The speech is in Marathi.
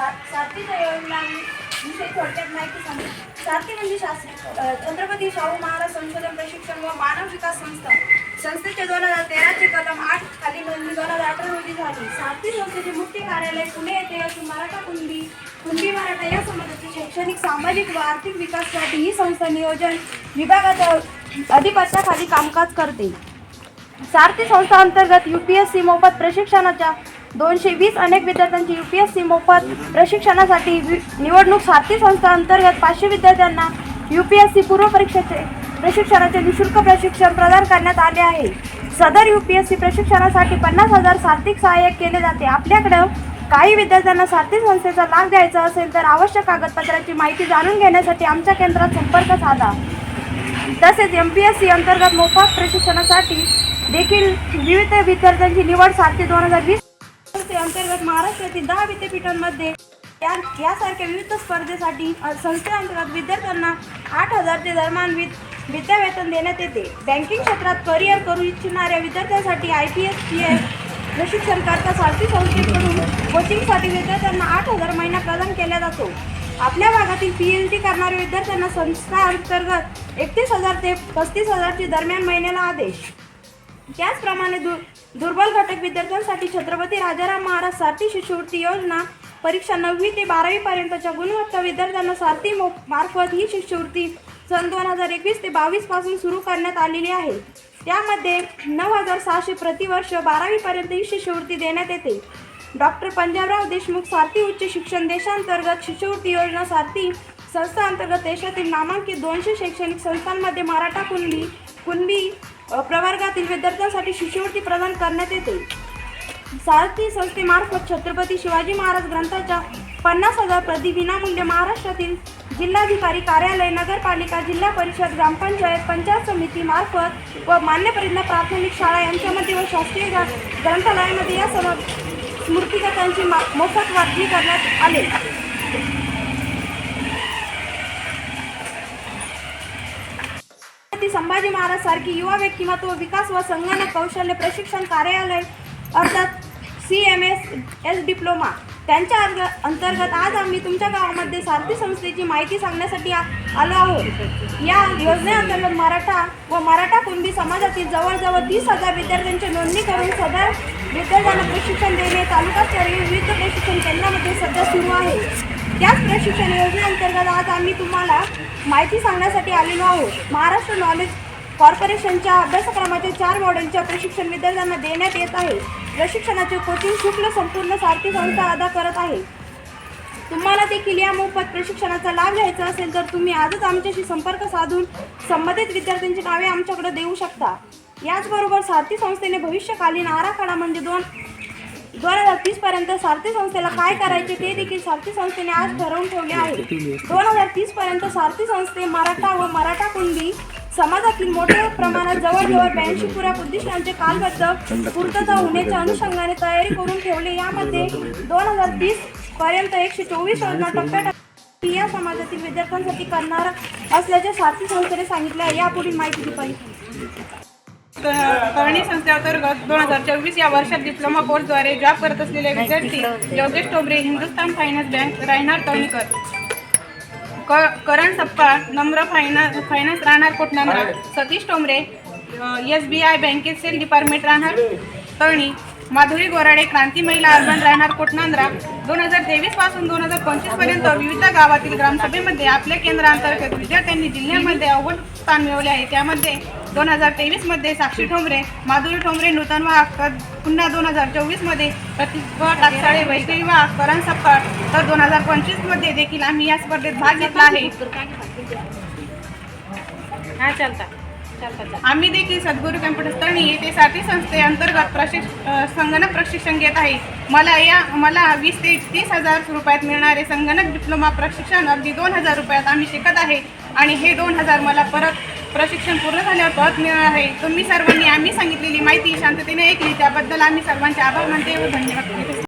सात सातवीच्या योजना विषयी थोडक्यात माहिती सांगू सातवी म्हणजे शास्त्र. छत्रपती शाहू महाराज संशोधन प्रशिक्षण व मानव विकास संस्था. संस्थेचे दोन हजार तेराचे कलम आठ खाली नोंदणी दोन हजार अठरा रोजी झाली. सातवी संस्थेचे मुख्य कार्यालय पुणे येथे असून मराठा कुंडी कुंडी मराठा या समाजाचे शैक्षणिक सामाजिक व आर्थिक विकासासाठी ही संस्था नियोजन विभागाच्या अधिपत्याखाली कामकाज करते. सारथी संस्था अंतर्गत सी मोफत प्रशिक्षणाच्या दोनशे वीस अनेक विद्यार्थ्यांची यू पी एस सी मोफत प्रशिक्षणासाठी वि- निवडणूक सारथी संस्था अंतर्गत पाचशे विद्यार्थ्यांना यू पी एस सी पूर्व परीक्षेचे प्रशिक्षणाचे निशुल्क प्रशिक्षण प्रदान करण्यात आले आहे. सदर यू पी एस सी प्रशिक्षणासाठी पन्नास हजार सार्थिक सहाय्यक केले जाते. आपल्याकडं काही विद्यार्थ्यांना सारथी संस्थेचा लाभ द्यायचा असेल तर आवश्यक कागदपत्राची माहिती जाणून घेण्यासाठी आमच्या केंद्रात संपर्क साधा. तसेच एम पी एस सी अंतर्गत मोफत प्रशिक्षणासाठी देखील विविध विद्यार्थ्यांची निवड सारखी दोन हजार वीस अंतर्गत महाराष्ट्रातील दहा विद्यापीठांमध्ये या यासारख्या विविध स्पर्धेसाठी अ, संस्थेअंतर्गत विद्यार्थ्यांना आठ हजार ते दरम्यान विद विद्यावेतन देण्यात येते. बँकिंग क्षेत्रात करिअर करू इच्छिणाऱ्या विद्यार्थ्यांसाठी I P S P S प्रशिक्षण करता सारथी संस्थेकडून कोचिंगसाठी विद्यार्थ्यांना आठ हजार महिना प्रदान केला जातो. आपल्या भागातील पी एच डी करणाऱ्या विद्यार्थ्यांना संस्था अंतर्गत एकतीस हजार ते पस्तीस हजारची दरम्यान महिन्याला आदेश. त्याचप्रमाणे दु दुर्बल घटक विद्यार्थ्यांसाठी छत्रपती राजाराम महाराज सारथी शिष्यवृत्ती योजना परीक्षा नववी ते बारावी पर्यंतच्या गुणवत्ता विद्यार्थ्यांना सारथी मो मार्फत ही शिष्यवृत्ती सन दोन हजार एकवीस ते बावीसपासून सुरू करण्यात आलेली आहे. त्यामध्ये नऊ हजार सहाशे प्रतिवर्ष बारावीपर्यंत ही शिष्यवृत्ती देण्यात येते. डॉक्टर पंजाबराव देशमुख सारथी उच्च शिक्षण देशांतर्गत शिष्यवृत्ती योजना सारथी संस्थांतर्गत देशातील नामांकित दोनशे शैक्षणिक संस्थांमध्ये मराठा कुणबी कुणबी प्रवर्गातील विद्यार्थ्यांसाठी शिष्यवृत्ती प्रदान करण्यात येते. सारथी संस्थेमार्फत छत्रपती शिवाजी महाराज ग्रंथाच्या पन्नास हजार प्रति विनामूल्य महाराष्ट्रातील जिल्हाधिकारी कार्यालय नगरपालिका जिल्हा परिषद ग्रामपंचायत पंचायत समिती मार्फत व मान्यपर्यंत प्राथमिक शाळा यांच्यामध्ये व शास्त्रीय ग्रंथालयामध्ये या सर्व स्मृतिकथांची मा- मोफत वाटणी करण्यात आले. छत्रपती संभाजी महाराज सारखी युवा व्यक्तिमत्व विकास व संगणक कौशल्य प्रशिक्षण कार्यालय अर्थात C M S S diploma त्यांच्या अर्ग- अंतर्गत आज आम्ही तुमच्या गावामध्ये सारथी संस्थेची माहिती सांगण्यासाठी आलो आहोत. या योजनेअंतर्गत मराठा व मराठा कुणबी समाजातील जवळजवळ तीस हजार विद्यार्थ्यांची नोंदणी करून सदर विद्यार्थ्यांना प्रशिक्षण देणे तालुकास्तरीय विविध प्रशिक्षण केंद्रामध्ये सध्या सुरू आहे. त्याच प्रशिक्षण योजनेअंतर्गत आज आम्ही तुम्हाला माहिती सांगण्यासाठी आलेलो आहोत. महाराष्ट्र नॉलेज कॉर्पोरेशनच्या अभ्यासक्रमाच्या चार मॉडेलच्या प्रशिक्षण विद्यार्थ्यांना देण्यात येत आहे. प्रशिक्षणाचे कोचिंग शुक्ल संपूर्ण सारथी संस्था अदा करत आहे. तुम्हाला देखील या मोफत प्रशिक्षणाचा लाभ घ्यायचा असेल तर तुम्ही आजच आमच्याशी संपर्क साधून संबंधित विद्यार्थ्यांची नावे आमच्याकडे देऊ शकता. याचबरोबर सारथी संस्थेने भविष्यकालीन आराखडा म्हणजे दोन दोन हजार तीस पर्यंत सारथी संस्थेला काय करायचे ते देखील सारथी संस्थेने आज ठरवून ठेवले आहे. दोन हजार तीस पर्यंत सारथी संस्थे मराठा व मराठा कुणबी समाजातील मोठ्या प्रमाणात जवळजवळ ब्याऐंशी पुऱ्या उद्दिष्टांचे कालबद्ध पूर्तता होण्याच्या अनुषंगाने तयारी करून ठेवले. यामध्ये दोन हजार तीस पर्यंत एकशे चोवीस योजना टप्प्याटप्प्या या समाजातील विद्यार्थ्यांसाठी करणार असल्याचे सारथी संस्थेने सांगितले आहे. यापुढील माहिती पाहिजे करणी संस्थेअंतर्गत दोन हजार चोवीस या वर्षात डिप्लोमा कोर्सद्वारे जॉब करत असलेले विद्यार्थी योगेश टोबरे हिंदुस्थान फायनान्स बँक राहणार तळणीकर. क करण सप्पा नम्र फायना फायनान्स राहणार Kotnandra Satish Tombre S B I बँकेत सेल डिपार्टमेंट राहणार तळणी माधुरी गोराडे क्रांती महिला अर्बन राहणार कोटनांद्रा. दोन हजार तेवीसपासून दोन हजार पंचवीसपर्यंत विविध गावातील ग्रामसभेमध्ये आपल्या केंद्रांतर्गत विद्यार्थ्यांनी जिल्ह्यामध्ये अव्वल स्थान मिळवले आहे. त्यामध्ये दोन हजार तेवीसमध्ये साक्षी ठोंबरे माधुरी ठोंबरे नूतन वाहक तर पुन्हा दोन हजार चोवीसमध्ये प्रतिभा टाकसाळे वैष्णवी करण सपकाळ तर दोन हजार पंचवीसमध्ये देखील आम्ही या स्पर्धेत भाग घेतला आहे. हा चालता. आम्ही देखील सद्गुरू कम्प्युटर तळणी येथे साथी संस्थे अंतर्गत प्रशिक्ष संगणक प्रशिक्षण घेत आहे. मला या मला वीस ते तीस हजार रुपयात मिळणारे संगणक डिप्लोमा प्रशिक्षण अगदी दोन हजार रुपयात आम्ही शिकत आहे. आणि हे दोन हजार मला परत प्रशिक्षण पूर्ण झाल्यावर पद मिळणार आहे. तुम्ही सर्वांनी आम्ही सांगितलेली माहिती शांततेने ऐकली. त्याबद्दल आम्ही सर्वांचे आभार मानते व धन्यवाद